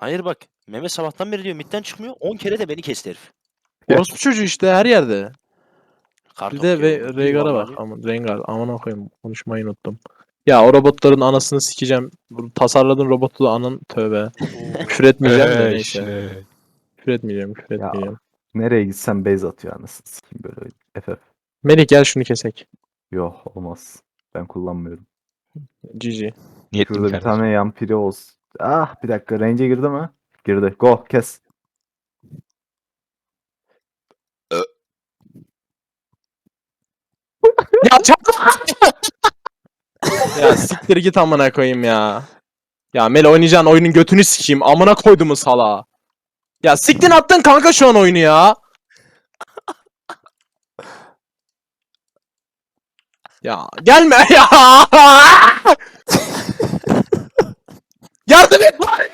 Hayır bak. Mehmet sabahtan beri diyor midden çıkmıyor. 10 kere de beni kesti herif. Orospu çocuğu işte her yerde. Kartok Bir de ve diyor. Rhaegar'a Vallahi. bak. Aman Rengar. Aman koyayım. Konuşmayı unuttum. Ya o robotların anasını sikeceğim. Bu tasarladığın robotu da anan tövbe. Küfür etmeyeceğim de neyse. Küfür etmeyeceğim. Küfür Ya. etmeyeceğim. Nereye gitsem base atıyor anasını sikeyim böyle FF. Melih gel şunu kesek. Yok olmaz. Ben kullanmıyorum. GG. Niyetli Şurada bir tane yampiri olsun. Ah bir dakika range'e girdi mi? Girdi. Go kes. ya çabuk! ya siktir git amına koyayım ya. Ya Mel oynayacağın oyunun götünü sikeyim. Amına koyduğumu sala. Ya siktin attın kanka şu an oyunu ya. Ya gelme ya. vitória!